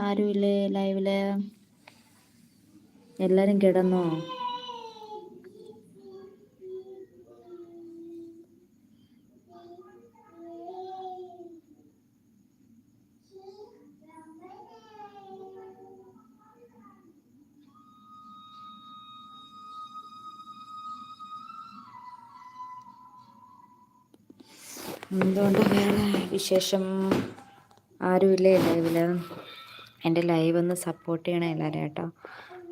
ആരുമില്ലേ ലൈവിൽ? എല്ലാരും കിടന്നോ? എന്തുകൊണ്ട് വേറെ വിശേഷം ആരുമില്ലേ ലൈവിൽ? എന്റെ ലൈവ് ഒന്ന് സപ്പോർട്ട് ചെയ്യണം എല്ലാവരും കേട്ടോ.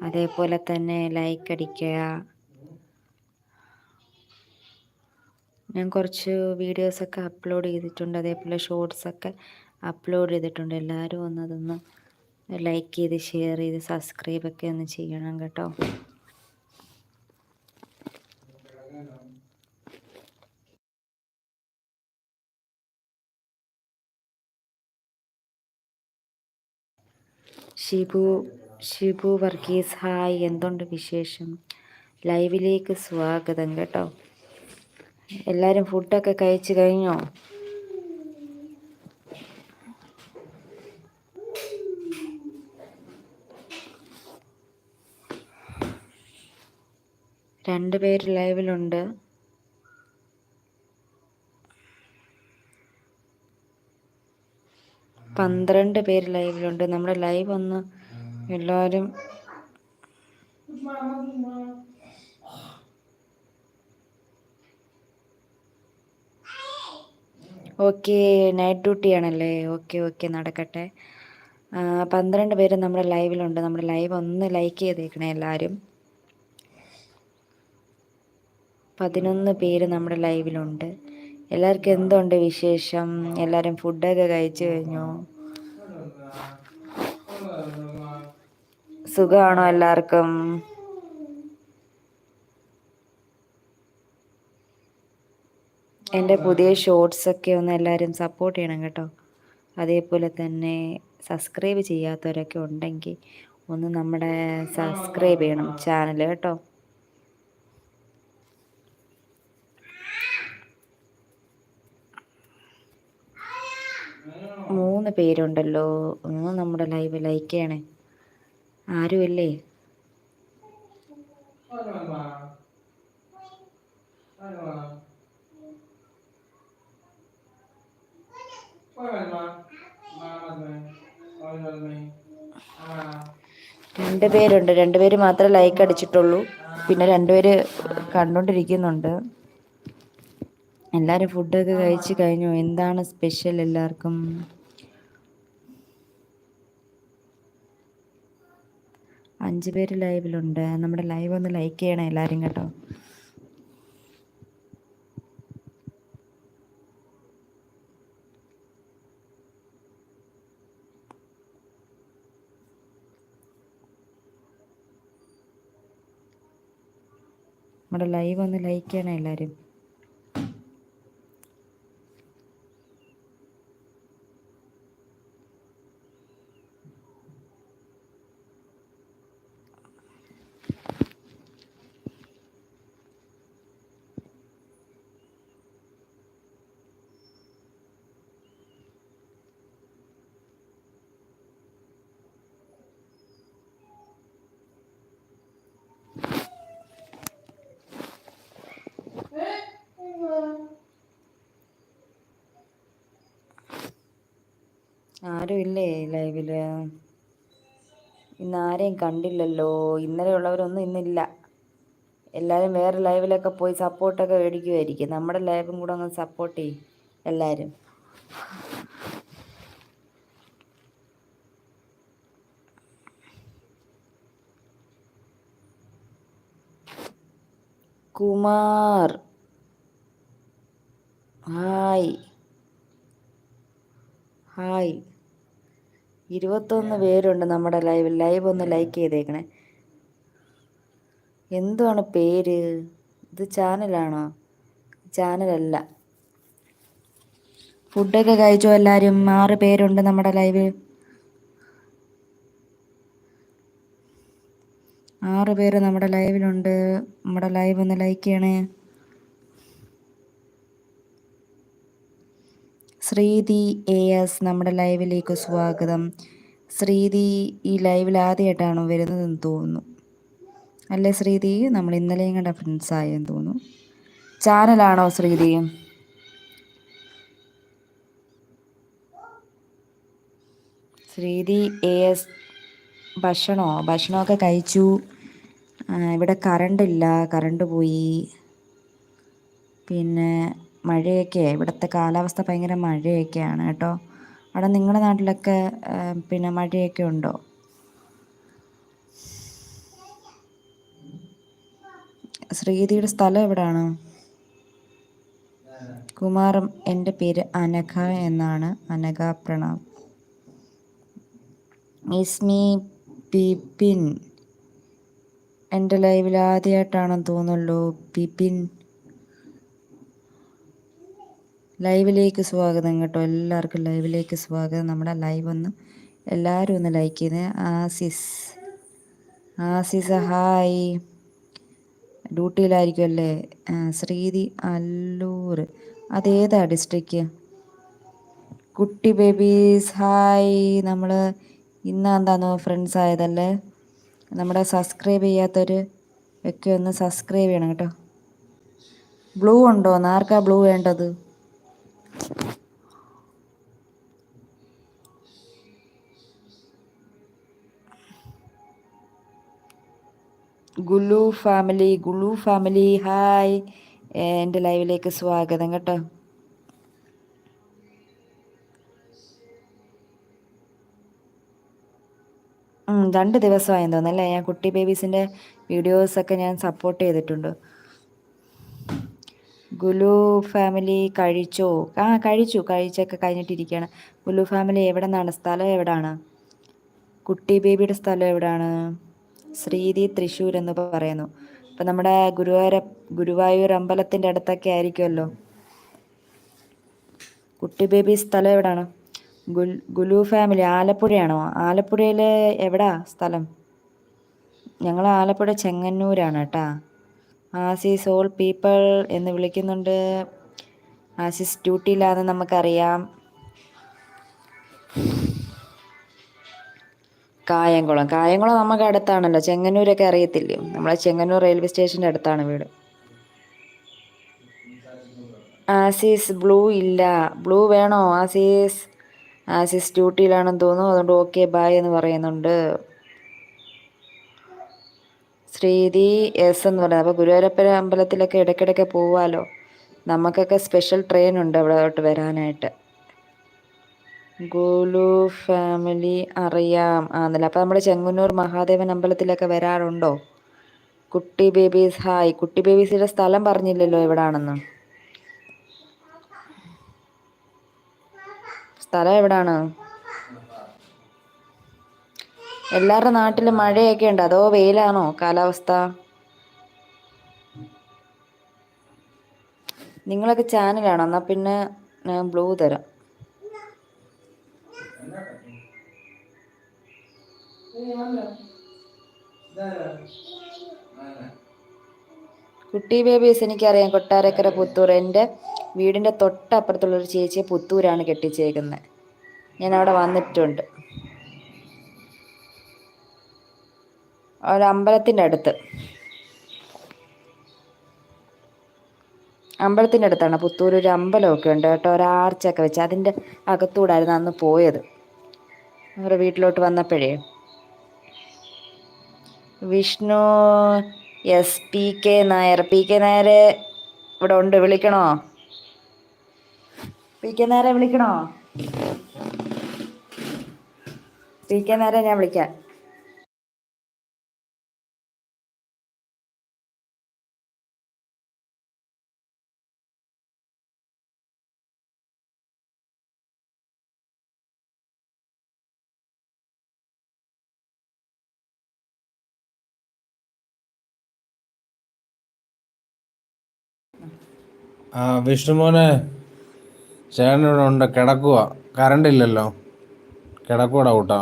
അതേപോലെ തന്നെ ലൈക്ക് അടിക്കുക. ഞാൻ കുറച്ച് വീഡിയോസൊക്കെ അപ്ലോഡ് ചെയ്തിട്ടുണ്ട്. അതേപോലെ ഷോർട്സൊക്കെ അപ്ലോഡ് ചെയ്തിട്ടുണ്ട്. എല്ലാവരും ഒന്ന് അതൊന്ന് ലൈക്ക് ചെയ്ത് ഷെയർ ചെയ്ത് സബ്സ്ക്രൈബൊക്കെ ഒന്ന് ചെയ്യണം കേട്ടോ. ഷിബു ഷിബു വർഗീസ് ഹായ്. എന്തുണ്ട് വിശേഷം? ലൈവിലേക്ക് സ്വാഗതം കേട്ടോ. എല്ലാവരും ഫുഡൊക്കെ കഴിച്ചു കഴിഞ്ഞോ? രണ്ട് പേര് ലൈവിലുണ്ട്. പന്ത്രണ്ട് പേര് ലൈവിലുണ്ട്. നമ്മുടെ ലൈവ് ഒന്ന് എല്ലാവരും ഓക്കെ നൈറ്റ് ഡ്യൂട്ടി ആണല്ലേ? ഓക്കെ ഓക്കെ നടക്കട്ടെ. പന്ത്രണ്ട് പേര് നമ്മുടെ ലൈവിലുണ്ട്. നമ്മുടെ ലൈവ് ഒന്ന് ലൈക്ക് ചെയ്തേക്കണേ എല്ലാവരും പതിനൊന്ന് പേര് നമ്മുടെ ലൈവിലുണ്ട്. എല്ലാവർക്കും എന്തുണ്ട് വിശേഷം? എല്ലാവരും ഫുഡൊക്കെ കഴിച്ചു കഴിഞ്ഞു. സുഖമാണോ എല്ലാവർക്കും? എന്റെ പുതിയ ഷോർട്സൊക്കെ ഒന്ന് എല്ലാവരും സപ്പോർട്ട് ചെയ്യണം കേട്ടോ. അതേപോലെ തന്നെ സബ്സ്ക്രൈബ് ചെയ്യാത്തവരൊക്കെ ഉണ്ടെങ്കിൽ ഒന്ന് നമ്മുടെ സബ്സ്ക്രൈബ് ചെയ്യണം ചാനൽ കേട്ടോ. മൂന്ന് പേരുണ്ടല്ലോ. ഒന്ന് നമ്മുടെ ലൈവ് ലൈക്ക് ചെയ്യണേ ആരുമല്ലേ രണ്ടുപേരുണ്ട് രണ്ടുപേര് മാത്രമേ ലൈക്ക് അടിച്ചിട്ടുള്ളൂ. പിന്നെ രണ്ടുപേര് കണ്ടോണ്ടിരിക്കുന്നുണ്ട്. എല്ലാവരും ഫുഡൊക്കെ കഴിച്ചു കഴിഞ്ഞു. എന്താണ് സ്പെഷ്യൽ എല്ലാവർക്കും? അഞ്ച് പേര് ലൈവിലുണ്ട് നമ്മുടെ ലൈവ് ഒന്ന് ലൈക്ക് ചെയ്യണം എല്ലാവരും കേട്ടോ. നമ്മുടെ ലൈവ് ഒന്ന് ലൈക്ക് ചെയ്യണം എല്ലാവരും ആരും ഇല്ലേ ലൈവിൽ? ഇന്ന് ആരെയും കണ്ടില്ലല്ലോ. ഇന്നലെ ഉള്ളവരൊന്നും ഇന്നില്ല. എല്ലാവരും വേറെ ലൈവിലൊക്കെ പോയി സപ്പോർട്ടൊക്കെ മേടിക്കുമായിരിക്കും നമ്മുടെ ലൈവും കൂടെ ഒന്ന് സപ്പോർട്ട് ചെയ്യും എല്ലാവരും കുമാർ. ഹായ്. ഹായ്. ഇരുപത്തൊന്ന് പേരുണ്ട് നമ്മുടെ ലൈവിൽ. ലൈവ് ഒന്ന് ലൈക്ക് ചെയ്തേക്കണേ. എന്തുവാണ് പേര്? ഇത് ചാനലാണോ? ചാനലല്ല. ഫുഡൊക്കെ കഴിച്ചോ എല്ലാവരും ആറ് പേരുണ്ട് നമ്മുടെ ലൈവിൽ. ആറ് പേര് നമ്മുടെ ലൈവിലുണ്ട്. നമ്മുടെ ലൈവ് ഒന്ന് ലൈക്ക് ചെയ്യണേ. ശ്രീതി എ എസ് നമ്മുടെ ലൈവിലേക്ക് സ്വാഗതം. ശ്രീതി ഈ ലൈവിൽ ആദ്യമായിട്ടാണോ വരുന്നതെന്ന് തോന്നുന്നു. അല്ലേ ശ്രീതി നമ്മൾ ഇന്നലെയും കണ്ട ഫ്രണ്ട്സ് ആയെന്ന് തോന്നുന്നു. ചാനലാണോ ശ്രീതി ശ്രീതി എ എസ് ഭക്ഷണമോ ഭക്ഷണമൊക്കെ കഴിച്ചു. ഇവിടെ കറണ്ടില്ല കറണ്ട് പോയി. പിന്നെ മഴയൊക്കെ ഇവിടുത്തെ കാലാവസ്ഥ ഭയങ്കര മഴയൊക്കെയാണ് കേട്ടോ. അവിടെ നിങ്ങളുടെ നാട്ടിലൊക്കെ പിന്നെ മഴയൊക്കെ ഉണ്ടോ? ശ്രീതിയുടെ സ്ഥലം എവിടാണ്? കുമാറും എന്റെ പേര് അനഘ എന്നാണ്. അനഘ പ്രണവ്. ഇസ്മി ബിപിൻ. എന്റെ ലൈവിൽ ആദ്യമായിട്ടാണെന്ന് തോന്നുള്ളൂ പിപിൻ ലൈവിലേക്ക് സ്വാഗതം കേട്ടോ. എല്ലാവർക്കും ലൈവിലേക്ക് സ്വാഗതം. നമ്മുടെ ലൈവ് ഒന്ന് എല്ലാവരും ഒന്ന് ലൈക്ക് ചെയ്ത്. ആസിസ്. ആസിസ് ഹായ്. ഡ്യൂട്ടിയിലായിരിക്കും അല്ലേ ശ്രീതി അല്ലൂർ. അതേതാ ഡിസ്ട്രിക്റ്റ്? കുട്ടി ബേബീസ് ഹായ്. നമ്മൾ ഇന്ന് ഫ്രണ്ട്സ് ആയതല്ലേ? നമ്മുടെ സബ്സ്ക്രൈബ് ചെയ്യാത്തൊരു ഒക്കെ ഒന്ന് സബ്സ്ക്രൈബ് ചെയ്യണം കേട്ടോ. ബ്ലൂ ഉണ്ടോ? ആർക്കാ ബ്ലൂ വേണ്ടത്? Gulu family Gulu family hi എന്റെ ലൈവിലേക്ക് സ്വാഗതം കേട്ടോ. രണ്ട് ദിവസമായി തോന്നുന്നല്ലേ ഞാൻ കുട്ടി ബേബീസിന്റെ വീഡിയോസൊക്കെ ഞാൻ സപ്പോർട്ട് ചെയ്തിട്ടുണ്ട്. ഗുലു ഫാമിലി കഴിച്ചോ? ആ കഴിച്ചു. കഴിച്ചൊക്കെ കഴിഞ്ഞിട്ടിരിക്കുകയാണ്. ഗുലു ഫാമിലി എവിടെ നിന്നാണ് സ്ഥലം എവിടെയാണ് കുട്ടി ബേബിയുടെ സ്ഥലം എവിടാണ്? ശ്രീതി തൃശൂർ എന്ന് പറയുന്നു. അപ്പം നമ്മുടെ ഗുരുവായൂര ഗുരുവായൂർ അമ്പലത്തിന്റെ അടുത്തൊക്കെ ആയിരിക്കുമല്ലോ? കുട്ടി ബേബി സ്ഥലം എവിടാണ്? ഗുൽ ഗുലു ഫാമിലി ആലപ്പുഴയാണോ? ആലപ്പുഴയിലെ എവിടാ സ്ഥലം? ഞങ്ങൾ ആലപ്പുഴ ചെങ്ങന്നൂരാണ് കേട്ടാ. ആസിസ് ഓൾ പീപ്പിൾ എന്ന് വിളിക്കുന്നുണ്ട്. ആസിസ് ഡ്യൂട്ടിയിലാണെന്ന് നമുക്കറിയാം. കായംകുളം. കായംകുളം നമുക്ക് അടുത്താണല്ലോ. ചെങ്ങന്നൂരൊക്കെ അറിയത്തില്ലേ? നമ്മളെ ചെങ്ങന്നൂർ റെയിൽവേ സ്റ്റേഷന്റെ അടുത്താണ് വീട്. ആസീസ് ബ്ലൂ ഇല്ല. ബ്ലൂ വേണോ? ആസീസ്? ആസീസ് ഡ്യൂട്ടിയിലാണെന്ന് തോന്നുന്നു. അതുകൊണ്ട് ഓക്കെ ബായ് എന്ന് പറയുന്നുണ്ട്. ശ്രീതി എസ് എന്ന് പറയുന്നത് അപ്പോൾ ഗുരുവായൂരപ്പൻ അമ്പലത്തിലൊക്കെ ഇടയ്ക്കിടയ്ക്ക് പോവാലോ. നമുക്കൊക്കെ സ്പെഷ്യൽ ട്രെയിൻ ഉണ്ട് അവിടോട്ട് വരാനായിട്ട്. ഗോലു ഫാമിലി അറിയാം. ആന്നല്ല. അപ്പോൾ നമ്മുടെ ചെങ്ങന്നൂർ മഹാദേവൻ അമ്പലത്തിലൊക്കെ വരാറുണ്ടോ? കുട്ടി ബേബീസ് ഹായ്. കുട്ടി ബേബീസിന്റെ സ്ഥലം പറഞ്ഞില്ലല്ലോ എവിടാണെന്ന്? സ്ഥലം എവിടാണ്? എല്ലാവരുടെ നാട്ടിലും മഴയൊക്കെ ഉണ്ട്. അതോ വെയിലാണോ കാലാവസ്ഥ? നിങ്ങളൊക്കെ ചാനലാണോ? എന്നാൽ പിന്നെ ബ്ലൂ തരാം. കുട്ടി ബേബീസ് എനിക്കറിയാം കൊട്ടാരക്കര പുത്തൂർ. എന്റെ വീടിന്റെ തൊട്ടപ്പുറത്തുള്ളൊരു ചേച്ചിയെ പുത്തൂരാണ് കെട്ടിച്ചേക്കുന്നത്. ഞാൻ അവിടെ വന്നിട്ടുണ്ട്. ഒരു അമ്പലത്തിന്റെ അടുത്ത്. അമ്പലത്തിന്റെ അടുത്താണ് പുത്തൂർ. ഒരു അമ്പലമൊക്കെ ഉണ്ട് കേട്ടോ. ഒരു ആർച്ചൊക്കെ വെച്ച് അതിന്റെ അകത്തൂടായിരുന്നു അന്ന് പോയത്. അവരുടെ വീട്ടിലോട്ട് വന്നപ്പോഴേ. Vishnu S P K Nair. P K Nair ഇവിടെ ഉണ്ട് വിളിക്കണോ? പി കെ നായരെ വിളിക്കണോ? പി കെ നായരെ ഞാൻ വിളിക്കാം. ആ വിഷ്ണുമോനെ ചേട്ടൻ ഇവിടെ ഉണ്ട്. കിടക്കുക കറണ്ട് ഇല്ലല്ലോ. കിടക്കൂടാ കൂട്ടാ.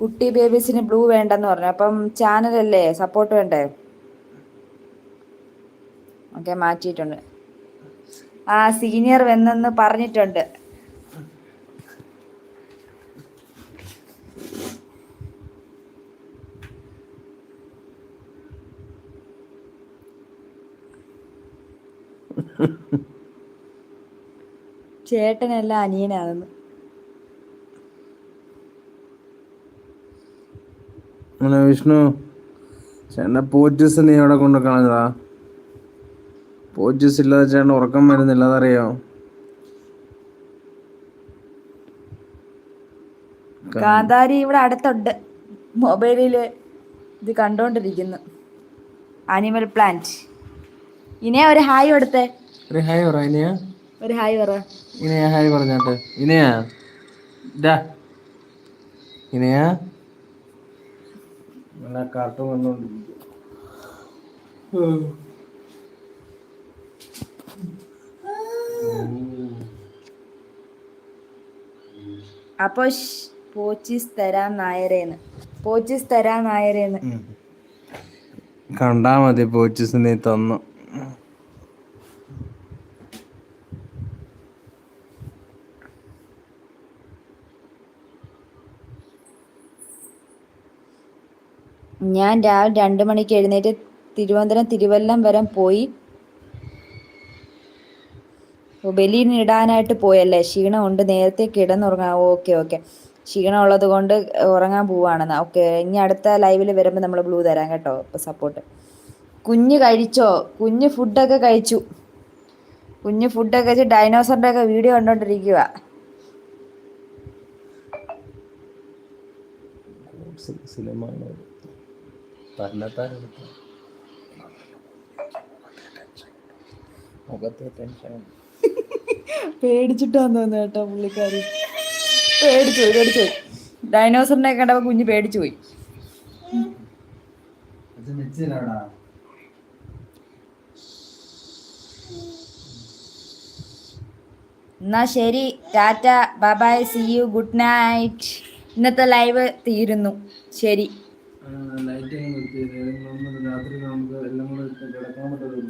കുട്ടി ബേബീസിന് ബ്ലൂ വേണ്ടെന്ന് പറഞ്ഞു. അപ്പം ചാനലല്ലേ സപ്പോർട്ട് വേണ്ടേ? ഓക്കെ മാറ്റിയിട്ടുണ്ട്. ആ സീനിയർ വന്നെന്ന് പറഞ്ഞിട്ടുണ്ട്. ചേട്ടനല്ല അനിയനാണെന്ന്. അങ്ങനെ വിഷ്ണു ചേട്ടന്റെ പോച്ചസ് നീ എവിടെ കൊണ്ട് കളഞ്ഞതാ? പോച്ചസ് ഇല്ലാതെ ചേട്ടൻ ഉറക്കം വരുന്നില്ല അതറിയോ? കാന്താരി ഇവിടെ അടുത്തുണ്ട്. മൊബൈലിൽ ഇത് കണ്ടോണ്ടിരിക്കുന്നു. ആനിമൽ പ്ലാന്റ് ഇനിയാ ഒരു ഹായ് കൊടുത്തേ. ഒരു ഹായ് പറ ഇനിയാ? ഒരു ഹായ് പറ. ഇനിയാ ഹായ് പറഞ്ഞാട്ടെ. ഇനിയാ? ഇതാ ഇനിയാ? കാർട്ടൂൺ കണ്ടോണ്ടിരിക്കും അപ്പൊ പോച്ചിസ് പോച്ചീസ് തരാം നായരേന്ന്. പോച്ചിസ് തരാ നായരേന്ന്. കണ്ടാ മതി പോച്ചിസ് നീ തന്നു. ഞാൻ രാവിലെ രണ്ട് മണിക്ക് എഴുന്നേറ്റ് തിരുവനന്തപുരം തിരുവല്ലം വരെ പോയി. ബലിനിടാനായിട്ട് പോയല്ലേ? ക്ഷീണം ഉണ്ട്. നേരത്തെ കിടന്നുറങ്ങാം. Okay okay. ക്ഷീണം ഉള്ളത് കൊണ്ട് ഉറങ്ങാൻ പോവാണെന്നാ. ഓക്കെ ഇനി അടുത്ത ലൈവിൽ വരുമ്പോൾ നമ്മൾ ബ്ലൂ തരാം കേട്ടോ ഇപ്പോൾ സപ്പോർട്ട്. കുഞ്ഞ് കഴിച്ചോ? കുഞ്ഞ് ഫുഡൊക്കെ കഴിച്ചു. കുഞ്ഞ് ഫുഡൊക്കെ കഴിച്ച് ഡൈനോസറിന്റെ ഒക്കെ വീഡിയോ കണ്ടോണ്ടിരിക്കുക മുഖത്തെ ടെൻഷൻ പേടിച്ചിട്ടാന്ന് തോന്നുന്നു കേട്ടോ പുള്ളിക്കാരി. പേടിച്ചു പോയി പേടിച്ചു പോയി. ഡൈനോസറിനെ കണ്ടപ്പോൾ കുഞ്ഞ് പേടിച്ചു പോയി. എന്നാ ശരി tata bye see you good night. ഇന്നത്തെ ലൈവ് തീരുന്നു. ശരി. ലൈറ്റിങ് നിർത്തി ഏതെങ്കിലും രാത്രി നമുക്ക് എല്ലാം കൂടെ കിടക്കാൻ പറ്റുള്ളൂ